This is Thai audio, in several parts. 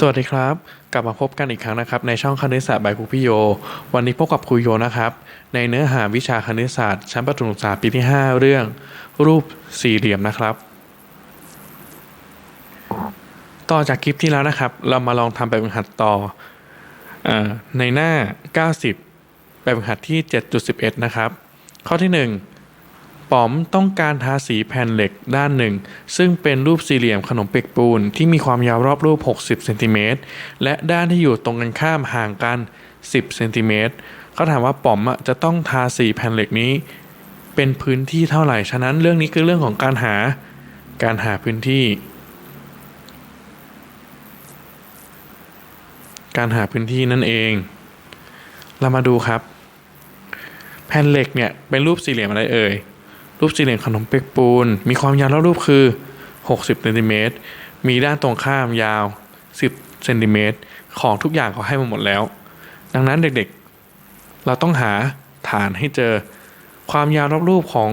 สวัสดีครับ กลับมาพบกันอีกครั้งนะครับ ในช่องคณิตศาสตร์บายครูพี่โย วันนี้พบกับครูโยนะครับ ในเนื้อหาวิชาคณิตศาสตร์ชั้นประถมศึกษาปีที่ 5 เรื่อง รูปสี่เหลี่ยมนะครับ ต่อจากคลิปที่แล้วนะครับ เรามาลองทำแบบฝึกหัดต่อออในหน้า 90 แบบฝึกหัดที่ 7.11 นะครับ ข้อที่ 1 ป๋อมต้องการทาสีแผ่นเหล็กด้านหนึ่ง ซึ่งเป็นรูปสี่เหลี่ยมขนมเปียกปูนที่มีความยาวรอบรูป 60เซนติเมตรและด้านที่อยู่ตรงกันข้ามห่างกัน 10เซนติเมตรเขาถามว่าป๋อมจะต้องทาสีแผ่นเหล็กนี้ เป็นพื้นที่เท่าไหร่ ฉะนั้นเรื่องนี้คือเรื่องของการหาการหาพื้นที่ การหาพื้นที่นั่นเอง เรามาดูครับ แผ่นเหล็กเนี่ยเป็นรูปสี่เหลี่ยมอะไรเอ่ย รูปสี่เหลี่ยมขนมเปียกปูน มีความยาวรอบรูปคือ 60เซนติเมตรมีด้านตรงข้ามยาว 10เซนติเมตรของทุกอย่างเขาให้มาหมดแล้ว ดังนั้นเด็กๆ เราต้องหาฐานให้เจอ ความยาวรอบรูปของ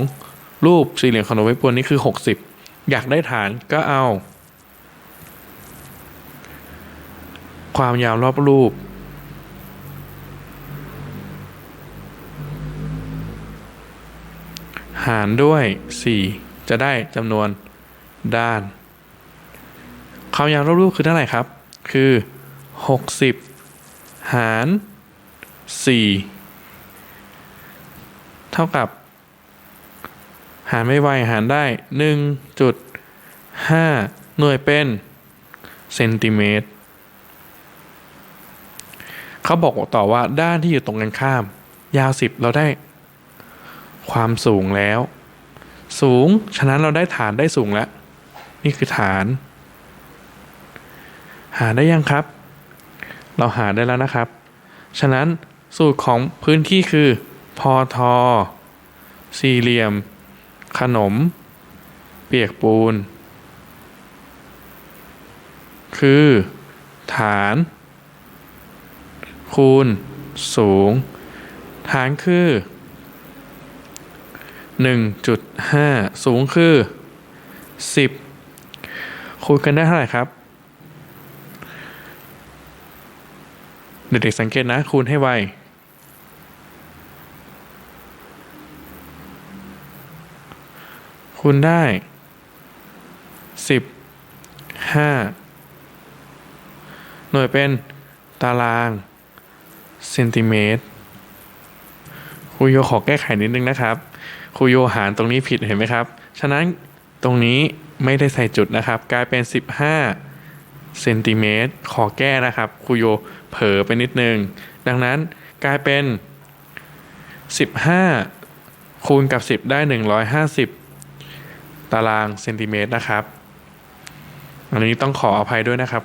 รูปสี่เหลี่ยมขนมเปียกปูนนี่คือ 60 อยากได้ฐานก็เอา ความยาวรอบรูป หารด้วย 4 จะได้จำนวนด้าน ความยาวรอบรูปคือเท่าไหร่ครับ คือ 60 หาร 4 เท่ากับ หารไม่ไวหารได้ 1.5 หน่วยเป็นเซนติเมตรเขาบอกต่อว่าด้านที่อยู่ตรงกันข้าม ยาว 10 เราได้ ความสูงแล้ว สูง ฉะนั้นเราได้ฐานได้สูงแล้ว นี่คือฐาน หาได้ยังครับ เราหาได้แล้วนะครับ ฉะนั้นสูตรของพื้นที่คือ พอทอ สี่เหลี่ยม ขนม เปียกปูน คือ ฐาน คูณ สูง ฐานคือ 1.5 สูงคือ 10 คูณกันได้เท่าไหร่ครับ เด็กๆสังเกตนะ คูณให้ไวคูณได้ 10 5 หน่วยเป็นตาราง เซนติเมตร ครูโยขอแก้ไขนิดนึงนะครับครูโยหารตรงนี้ผิดเห็นไหมครับ ฉะนั้นตรงนี้ไม่ได้ใส่จุดนะครับ กลายเป็น 15เซนติเมตรขอแก้นะครับครูโยเผลอไปนิดนึง ดังนั้นกลายเป็น 15 คูณกับ 10 ได้ 150 ตารางเซนติเมตรนะครับอันนี้ต้องขออภัยด้วยนะครับ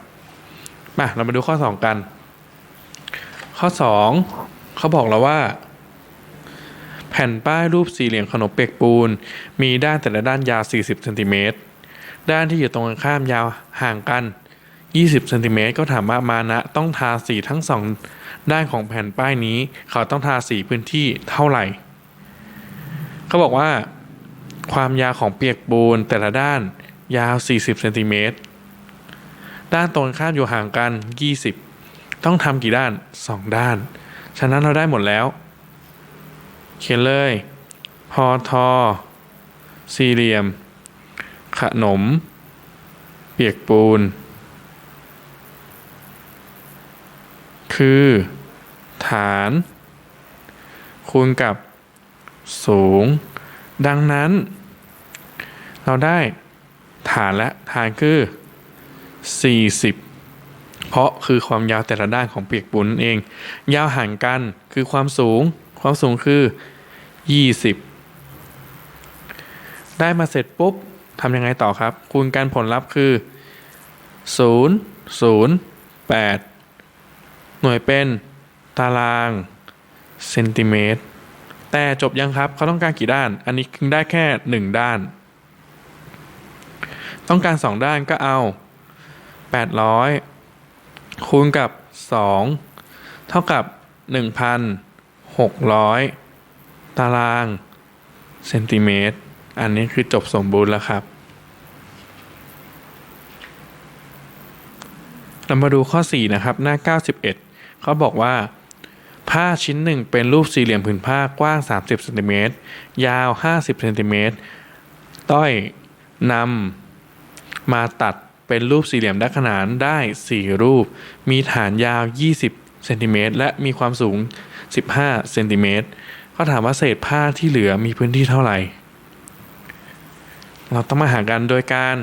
มาเรามาดูข้อ 2 กัน ข้อ 2 เขาบอกเราว่า แผ่นป้ายรูปสี่เหลี่ยมขนมเปียกปูน มีด้านแต่ละด้านยาว 40เซนติเมตรด้านที่อยู่ตรงกันข้ามยาวห่างกัน 20เซนติเมตรก็ถามว่ามานะต้องทาสีทั้งสองด้านของแผ่นป้ายนี้ เขาต้องทาสีพื้นที่เท่าไหร่ เขาบอกว่า ความยาวของเปียกปูนแต่ละด้านยาว 40เซนติเมตรด้านตรงกันข้ามอยู่ห่างกัน 20 ต้องทำกี่ด้าน 2 ด้าน ฉะนั้นเราได้หมดแล้ว เขียนเลยพอทอ สี่เหลี่ยม ขนม เปียกปูน คือ ฐาน คูณกับ สูง ดังนั้น เราได้ฐานและฐานคือ 40 เพราะคือความยาวแต่ละด้านของเปียกปูนนั่นเอง ยาวห่างกันคือความสูง ความสูงคือ 20 ได้มาเสร็จปุ๊บทำยังไงต่อครับ คูณกันผลลัพธ์คือ 0 0 8 หน่วยเป็นตารางเซนติเมตร แต่จบยังครับเขาต้องการกี่ด้าน อันนี้ได้แค่ 1 ด้าน ต้องการ 2 ด้านก็เอา 800 คูณกับ 2 เท่ากับ 600 ตารางเซนติเมตร อันนี้คือจบสมบูรณ์แล้วครับ เรามาดูข้อ 4 นะครับ หน้า 91 เขาบอกว่า ผ้าชิ้นหนึ่งเป็นรูปสี่เหลี่ยมผืนผ้ากว้าง 30เซนติเมตรยาว 50เซนติเมตรต้อยนำมาตัดเป็นรูปสี่เหลี่ยมด้านขนานได้ 4 รูป มีฐานยาว 20 เซนติเมตรและมีความสูง 15เซนติเมตรเขาถามว่าเศษผ้าที่เหลือมีพื้นที่เท่าไหร่ เราต้องมาหากันโดยการ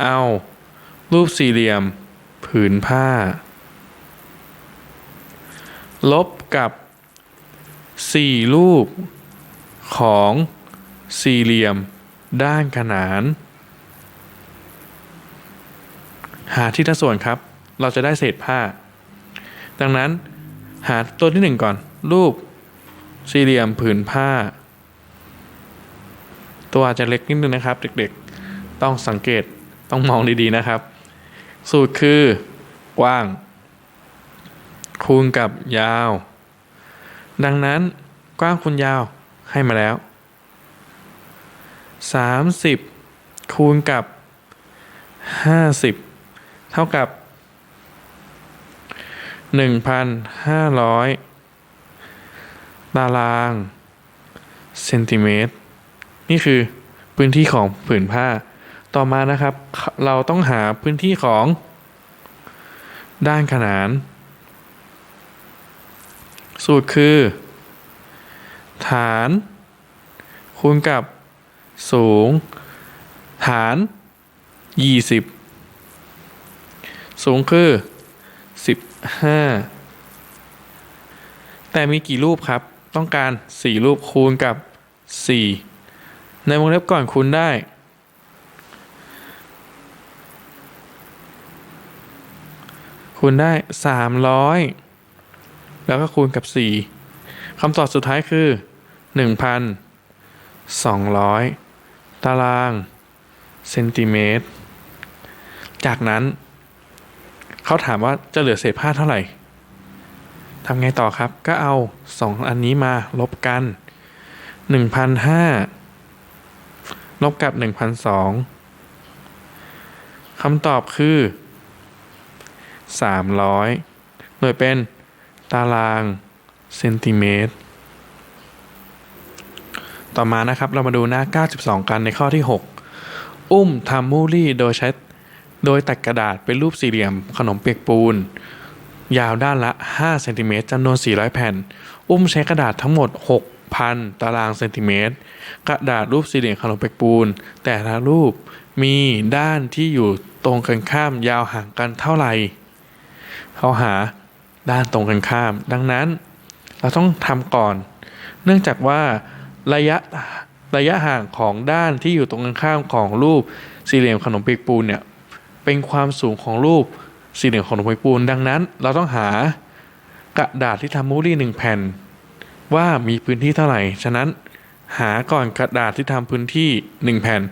เอา รูปสี่เหลี่ยม ผืนผ้า ลบกับ 4 รูปของสี่เหลี่ยมด้านขนาน หาที่ทัส่วนครับ เราจะได้เศษผ้า ดังนั้นหาตัวที่หนึ่งก่อน รูปสี่เหลี่ยมผืนผ้า ตัวอาจจะเล็กนิดนึงนะครับ เด็กๆ ต้องสังเกตต้องมองดีๆนะครับ สูตรคือกว้าง คูณกับยาว ดังนั้นกว้างคูณยาวให้มาแล้ว 30 คูณกับ 50 เท่ากับ 1,500 ตารางเซนติเมตร นี่คือพื้นที่ของผืนผ้า ต่อมานะครับ เราต้องหาพื้นที่ของด้านขนาน สูตรคือ ฐาน คูณกับสูง ฐาน 20 สูงคือ 15แต่มีกี่รูปครับ ต้องการ 4 รูปคูณกับ 4 ในวงเล็บก่อนคูณได้ คูณได้ 300 แล้วก็คูณกับ 4คำตอบสุดท้ายคือ 1,200 ตาราง เซนติเมตร จากนั้น เขาถามว่าจะเหลือเศษผ้าเท่าไหร่ทำไงต่อครับ ก็เอา 2 อันนี้มาลบกัน1,500ลบกับ1,200คำตอบคือ 300 หน่วยเป็นตารางเซนติเมตร ต่อมานะครับเรามาดูหน้า 92 กันในข้อที่ 6 อุ้มทำมูลี่โดยใช้ โดยตัดกระดาษเป็นรูปสี่เหลี่ยมขนมเปียกปูน ยาวด้านละ 5 เซนติเมตรจำนวน 400 แผ่น อุ้มใช้กระดาษทั้งหมด 6,000 ตารางเซนติเมตร กระดาษรูปสี่เหลี่ยมขนมเปียกปูน แต่ละรูปมีด้านที่อยู่ตรงกันข้ามยาวห่างกันเท่าไหร่เขาหาด้านตรงกันข้าม ดังนั้น เราต้องทำก่อน เนื่องจากว่าระยะระยะห่างของด้านที่อยู่ตรงกันข้ามของรูปสี่เหลี่ยมขนมเปียกปูนเนี่ย เป็นความสูงของรูปสี่เหลี่ยมขนมเปียกปูนดังนั้น เราต้องหากระดาษที่ทำมูลี่หนึ่งแผ่น ว่ามีพื้นที่เท่าไหร่ ฉะนั้นหาก่อนกระดาษที่ทำพื้นที่หนึ่งแผ่น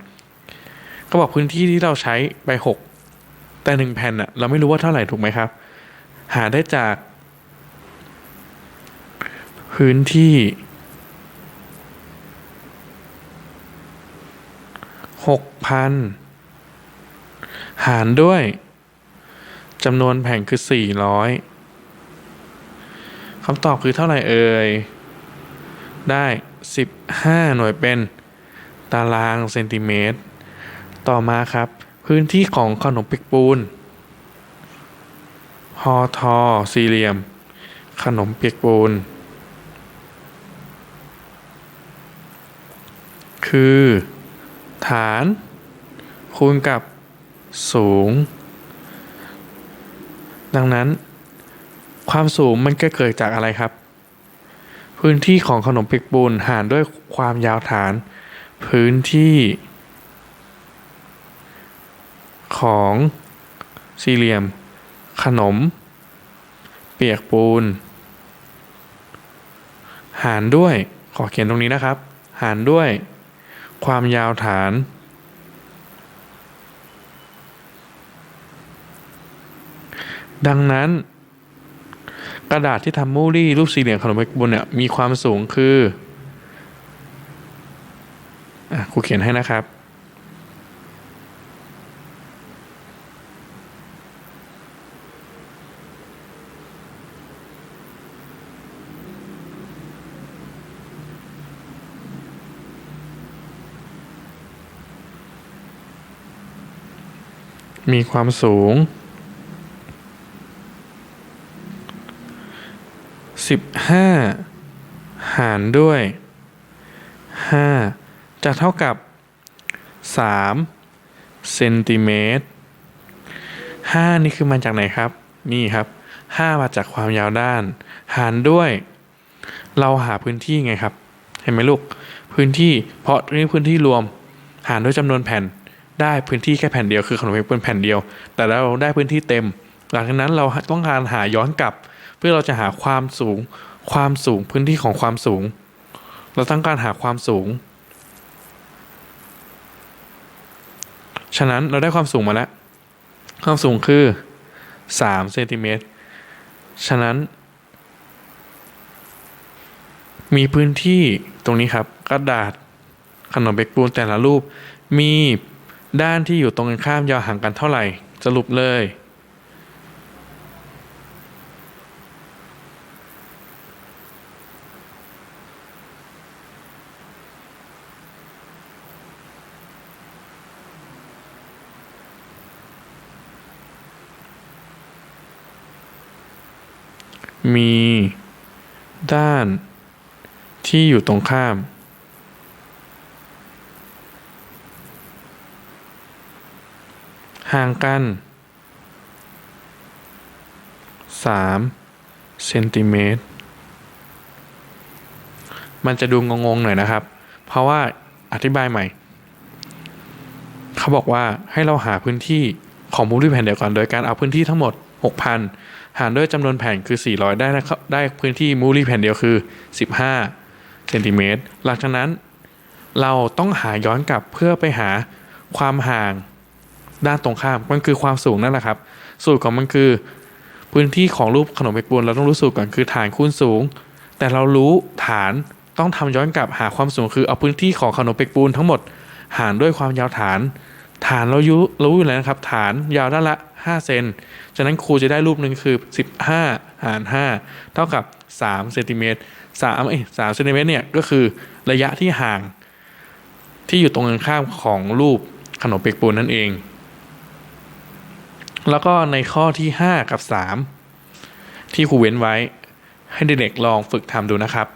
ก็บอกพื้นที่ที่เราใช้ไปหกแต่หนึ่งแผ่นอะเราไม่รู้ว่าเท่าไหร่ถูกไหมครับ หาได้จาก พื้นที่หกพัน หารด้วยจำนวนแผ่นคือสี่ร้อยคำตอบคือเท่าไหร่เอ่ย ได้สิบห้าหน่วยเป็น ตารางเซนติเมตร ต่อมาครับ พื้นที่ของขนมเปียกปูนฮอทอสี่เหลี่ยม ขนมเปียกปูน คือ ฐาน คูณกับ สูง ดังนั้น ความสูงมันก็เกิดจากอะไรครับ พื้นที่ของขนมเปียกปูนหารด้วยความยาวฐาน พื้นที่ ของสี่เหลี่ยม ขนม เปียกปูน หารด้วยขอเขียนตรงนี้นะครับ หารด้วยความยาวฐาน ดังนั้น กระดาษที่ทำมูรี่รูปสี่เหลี่ยมขนมเบเกอร์บนเนี่ยมีความสูงคืออะครูเขียนให้นะครับมีความสูง 15หารด้วย5จะเท่ากับ3เซนติเมตร5นี่คือมาจากไหนครับ นี่ครับ5มาจากความยาวด้าน หารด้วย เราหาพื้นที่ไงครับ เห็นไหมลูก พื้นที่เพราะนี่พื้นที่รวม หารด้วยจำนวนแผ่น ได้พื้นที่แค่แผ่นเดียวคือขนมเค้กเป็นแผ่นเดียว แต่เราได้พื้นที่เต็ม หลังจากนั้นเราต้องการหาย้อนกลับ เพื่อเราจะหาความสูง ความสูงพื้นที่ของความสูง เราต้องการหาความสูง ฉะนั้นเราได้ความสูงมาแล้ว ความสูงคือ3เซนติเมตร ฉะนั้น มีพื้นที่ตรงนี้ครับ กระดาษขนมเบกปูนแต่ละรูป มีด้านที่อยู่ตรงกันข้ามยาวห่างกันเท่าไหร่ สรุปเลย มีด้านที่อยู่ตรงข้าม ห่างกัน 3 เซนติเมตร มันจะดูงงๆหน่อยนะครับ เพราะว่าอธิบายใหม่ เขาบอกว่าให้เราหาพื้นที่ของมุมที่แผ่นเดียวกันโดยการเอาพื้นที่ทั้งหมด 6,000 หารด้วยจำนวนแผ่นคือ 400 ได้นะครับได้พื้นที่มูลี่แผ่นเดียวคือ 15เซนติเมตรหลังจากนั้นเราต้องหาย้อนกลับเพื่อไปหาความห่างด้านตรงข้ามมันคือความสูงนั่นแหละครับ สูตรของมันคือ พื้นที่ของรูปขนมเปียกปูนเราต้องรู้สูตรก่อนคือฐานคูณสูง แต่เรารู้ฐานต้องทำย้อนกลับหาความสูงคือเอาพื้นที่ของขนมเปียกปูนทั้งหมดหารด้วยความยาวฐาน ฐานเรายุรู้อยู่แล้วนะครับ ฐานยาวด้านละ 5 เซน ฉะนั้นครูจะได้รูปหนึ่งคือ 15 หาร 5 เท่ากับ3เซนติเมตร3เอ้ย3เซนติเมตรเนี่ยก็คือระยะที่ห่างที่อยู่ตรงกันข้ามของรูปขนมเปียกปูนนั่นเอง แล้วก็ในข้อที่ 5 กับ 3 ที่ครูเว้นไว้ให้เด็กๆลองฝึกทำดูนะครับ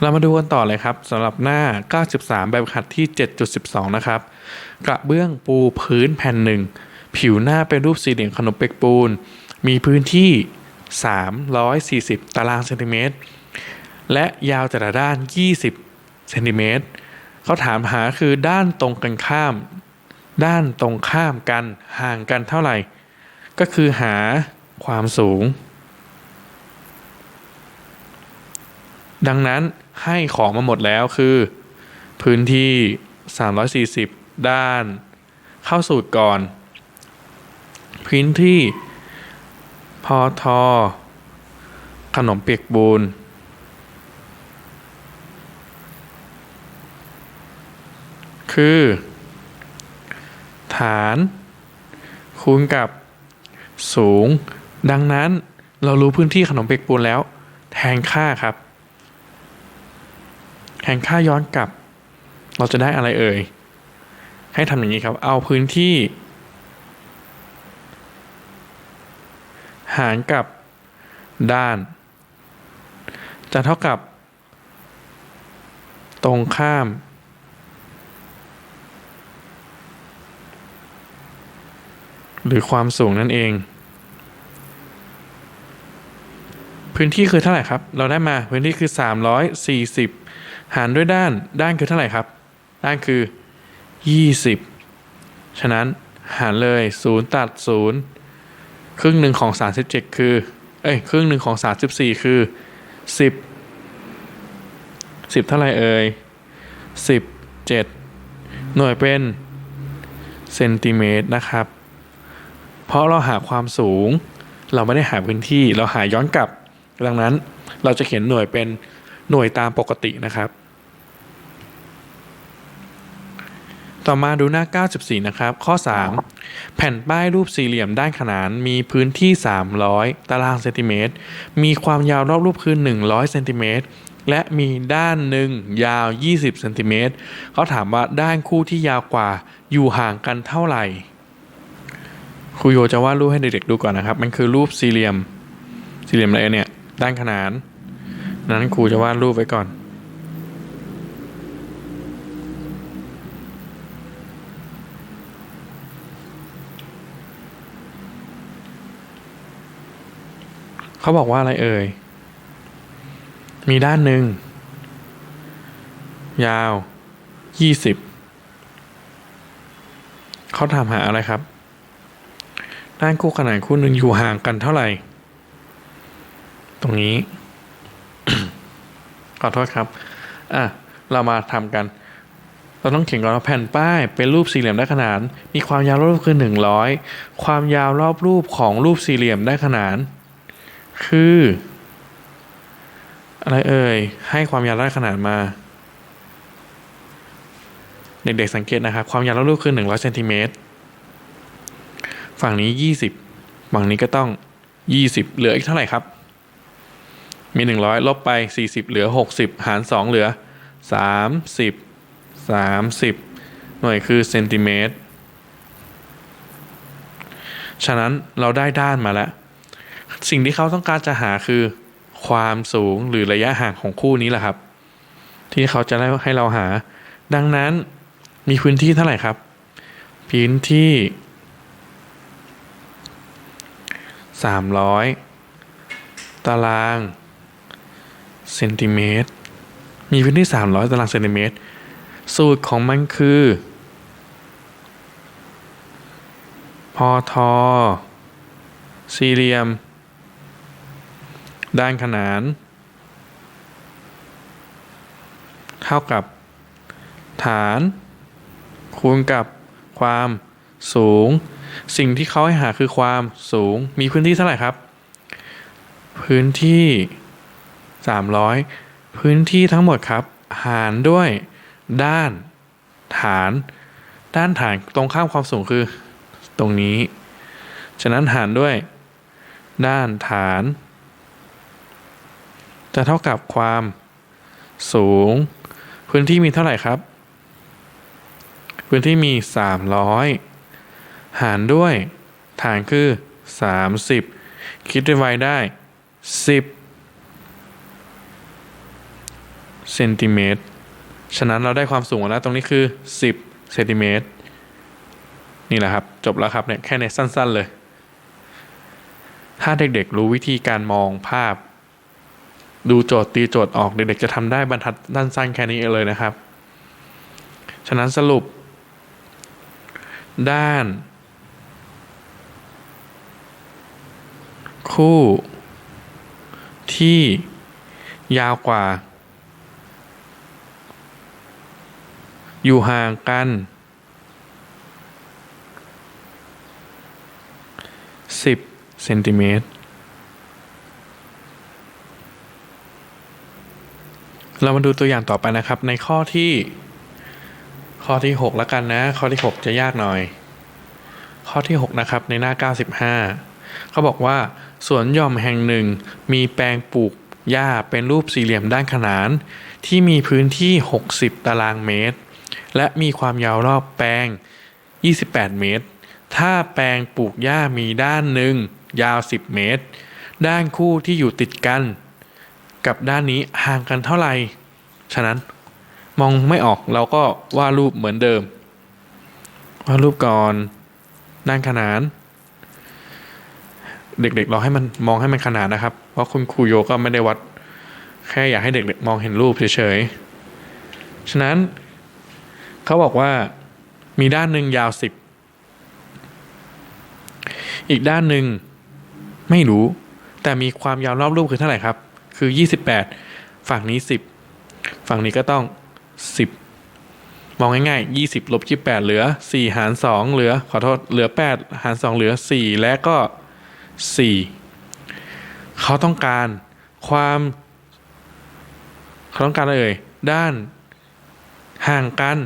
เรามาดูกันต่อเลยครับสำหรับหน้า 93 แบบขัดที่ 7.12 นะครับ กระเบื้องปูพื้นแผ่นหนึ่ง ผิวหน้าเป็นรูปสี่เหลี่ยมขนมเปียกปูน มีพื้นที่ 340 ตารางเซนติเมตร และยาวแต่ละด้าน 20 เซนติเมตรเขาถามหาคือด้านตรงกันข้าม ด้านตรงข้ามกันห่างกันเท่าไหร่ ก็คือหาความสูง ดังนั้นให้ของมาหมดแล้วคือ พื้นที่ 340 ด้าน เข้าสูตรก่อน พื้นที่ พอทอ ขนมเปียกบูนคือ ฐานคูณกับสูง ดังนั้นเรารู้พื้นที่ขนมเปียกปูนแล้ว แทนค่าครับ แทนค่าย้อนกลับ เราจะได้อะไรเอ่ย ให้ทำอย่างนี้ครับ เอาพื้นที่ หารกับด้าน จะเท่ากับ ตรงข้าม หรือความสูงนั่นเอง พื้นที่คือเท่าไหร่ครับ เราได้มาพื้นที่คือ 340 หารด้วยด้านด้านคือเท่าไหร่ครับ ด้านคือ 20 ฉะนั้นหารเลย 0 ตัด 0 ครึ่งหนึ่งของ 37 คือ เอ้ย ครึ่งหนึ่งของ 34 คือ 10 10 เท่าไรเอ่ย17 หน่วยเป็นเซนติเมตรนะครับ เพราะเราหาความสูง เราไม่ได้หาพื้นที่ เราหาย้อนกลับ ดังนั้นเราจะเขียนหน่วยเป็นหน่วยตามปกตินะครับ ต่อมาดูหน้า 94 นะครับ ข้อ 3 แผ่นป้ายรูปสี่เหลี่ยมด้านขนานมีพื้นที่ 300 ตารางเซนติเมตร มีความยาวรอบรูปคือ 100 เซนติเมตร และมีด้านหนึ่งยาว 20 เซนติเมตร เขาถามว่าด้านคู่ที่ยาวกว่าอยู่ห่างกันเท่าไหร่ ครูโยจะวาดรูปให้เด็กๆดูก่อนนะครับ มันคือรูปสี่เหลี่ยม สี่เหลี่ยมอะไรเนี่ย ด้านขนาน นั้นครูจะวาดรูปไว้ก่อน เขาบอกว่าอะไรเอ่ย มีด้านหนึ่ง ยาวยี่สิบเขาถามหาอะไรครับ ด้านคู่ขนานคู่หนึ่งอยู่ห่างกันเท่าไหร่ ตรงนี้ ขอโทษครับ อะ เรามาทำกัน เราต้องเขียนก่อนว่าแผ่นป้าย เป็นรูปสี่เหลี่ยมได้ขนาน มีความยาวรอบรูปคือหนึ่งร้อยความยาวรอบรูปของรูปสี่เหลี่ยมได้ขนาน คือ อะไรเอ่ย ให้ความยาวได้ขนานมา เด็กๆสังเกตนะครับ ความยาวรอบรูปคือหนึ่งร้อยเซนติเมตรฝั่งนี้ยี่สิบฝั่งนี้ก็ต้องยี่สิบเหลืออีกเท่าไหร่ครับ มีหนึ่งร้อยลบไปสี่สิบเหลือหกสิบหารสองเหลือสามสิบสามสิบหน่วยคือเซนติเมตร ฉะนั้นเราได้ด้านมาแล้ว สิ่งที่เขาต้องการจะหาคือความสูงหรือระยะห่างของคู่นี้แหละครับ ที่เขาจะได้ให้เราหา ดังนั้นมีพื้นที่เท่าไหร่ครับ พื้นที่ 300 ตารางเซนติเมตร มีพื้นที่ 300 ตารางเซนติเมตร สูตรของมันคือ พอทอสี่เหลี่ยม ด้านขนาน เท่ากับ ฐาน คูณกับความสูง สิ่งที่เขาให้หาคือความสูงมีพื้นที่เท่าไหร่ครับ พื้นที่ 300 พื้นที่ทั้งหมดครับ หารด้วยด้านฐาน ด้านฐานตรงข้ามความสูงคือ ตรงนี้ ฉะนั้นหารด้วย ด้านฐาน จะเท่ากับความสูง พื้นที่มีเท่าไหร่ครับ พื้นที่มี 300 หารด้วย ฐานคือ 30 คิดด้วยไวได้ 10เซนติเมตรฉะนั้นเราได้ความสูงแล้วตรงนี้คือ 10เซนติเมตรนี่แหละครับ จบแล้วครับเนี่ยแค่ในสั้น ๆเลย ถ้าเด็กๆรู้วิธีการมองภาพ ดูโจทย์ตีโจทย์ออกเด็กๆจะทำได้บรรทัดด้านสั้นแค่นี้เลยนะครับ ฉะนั้นสรุป ด้าน คู่ ที่ยาวกว่า อยู่ห่างกัน 10เซนติเมตร เรามาดูตัวอย่างต่อไปนะครับ ในข้อที่ ข้อที่ 6 แล้วกันนะ ข้อที่ 6 จะยากหน่อย ข้อที่ 6 นะครับ ในหน้า 95 เขาบอกว่าสวนหย่อมแห่งหนึ่ง มีแปลงปลูกหญ้าเป็นรูปสี่เหลี่ยมด้านขนาน ที่มีพื้นที่ 60 ตารางเมตร และมีความยาวรอบแปลง 28 เมตร ถ้าแปลงปลูกหญ้ามีด้านหนึ่งยาว 10 เมตร ด้านคู่ที่อยู่ติดกัน กับด้านนี้ห่างกันเท่าไหร่ ฉะนั้นมองไม่ออกเราก็วาดรูปเหมือนเดิมวาดรูปก่อนด้านขนาน เด็กๆเราให้มันมองให้มันขนานนะครับ เพราะคุณครูโยก็ไม่ได้วัด แค่อยากให้เด็กๆมองเห็นรูปเฉยๆ ฉะนั้นเขาบอกว่ามีด้านหนึ่งยาวสิบอีกด้านหนึ่งไม่รู้ แต่มีความยาวรอบรูปคือเท่าไหร่ครับ คือ 28 ฝั่งนี้ 10 ฝั่งนี้ก็ต้อง 10 มองง่ายๆ 20 ลบ 28 เหลือ 4 หาร 2 เหลือ ขอโทษ เหลือ 8 หาร 2 เหลือ 4 และก็ 4 เขาต้องการความเขาต้องการอะไรเอ่ย ด้านห่างกัน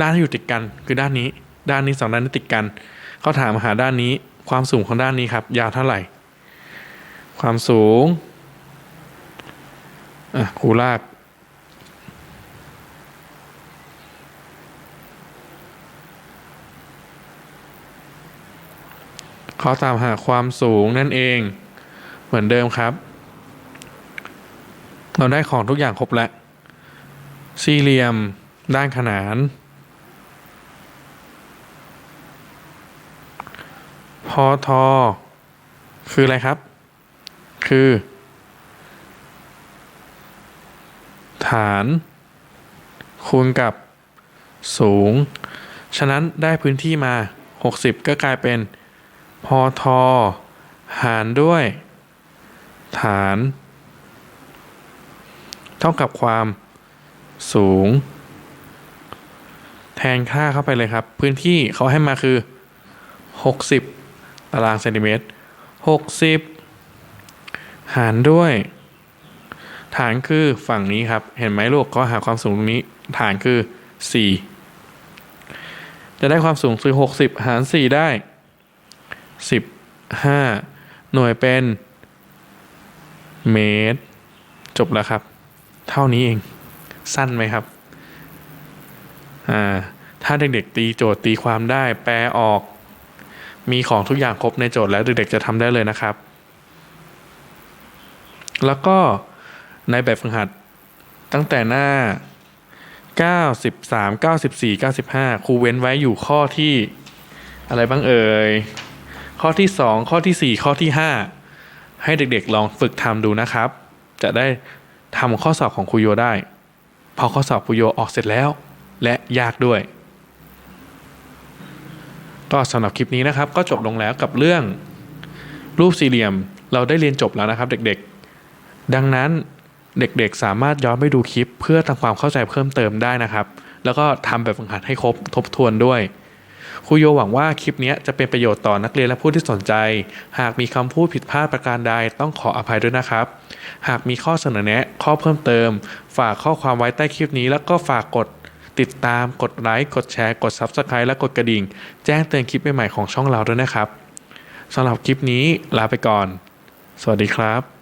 ด้านที่อยู่ติดกัน คือด้านนี้ ด้านนี้สองด้านนี้ติดกัน เขาถามหาด้านนี้ ความสูงของด้านนี้ครับ ยาวเท่าไหร่ ความสูง อะครูลาก เขาตามหาความสูงนั่นเอง เหมือนเดิมครับ เราได้ของทุกอย่างครบแล้ว สี่เหลี่ยม ด้านขนาน พอทอ คืออะไรครับ คือ ฐานคูณกับสูง ฉะนั้นได้พื้นที่มา 60 ก็กลายเป็น พอทอ หารด้วย ฐาน เท่ากับความสูง แทนค่าเข้าไปเลยครับ พื้นที่เขาให้มาคือ 60 ตารางเซนติเมตร 60 หารด้วย ฐานคือฝั่งนี้ครับ เห็นไหมลูกเขาหาความสูงตรงนี้ ฐานคือ 4 จะได้ความสูงคือ 60 หาร 4 ได้ 15 หน่วยเป็น เมตร จบแล้วครับ เท่านี้เอง สั้นไหมครับ อ่า ถ้าเด็กๆตีโจทย์ตีความได้ แปลออก มีของทุกอย่างครบในโจทย์แล้วเด็กๆจะทำได้เลยนะครับ แล้วก็ ในแบบฝึกหัด ตั้งแต่หน้า 93 94 95 ครูเว้นไว้อยู่ข้อที่อะไรบ้างเอ่ย ข้อที่ 2 ข้อทีสี่ 4 ข้อที่ 5 ให้เด็กๆลองฝึกทำดูนะครับ จะได้ทำข้อสอบของครูโยได้ พอข้อสอบครูโยออกเสร็จแล้ว และยากด้วย ก็สำหรับคลิปนี้นะครับ ก็จบลงแล้วกับเรื่อง รูปสี่เหลี่ยมเราได้เรียนจบแล้วนะครับ เด็กๆ ดังนั้น เด็กๆ สามารถย้อนไปดูคลิป เพื่อทำความเข้าใจเพิ่มเติมได้นะครับ แล้วก็ทำแบบฝึกหัดให้ครบทบทวนด้วยครูโยหวังว่าคลิปนี้จะเป็นประโยชน์ต่อนักเรียนและผู้ที่สนใจ หากมีคำพูดผิดพลาดประการใดต้องขออภัยด้วยนะครับ หากมีข้อเสนอแนะ ข้อเพิ่มเติม ฝากข้อความไว้ใต้คลิปนี้ แล้วก็ฝากกดติดตาม กดไลค์ กดแชร์ กด Subscribe และกดกระดิ่ง แจ้งเตือนคลิปใหม่ๆของช่องเราด้วยนะครับสำหรับคลิปนี้ลาไปก่อน สวัสดีครับ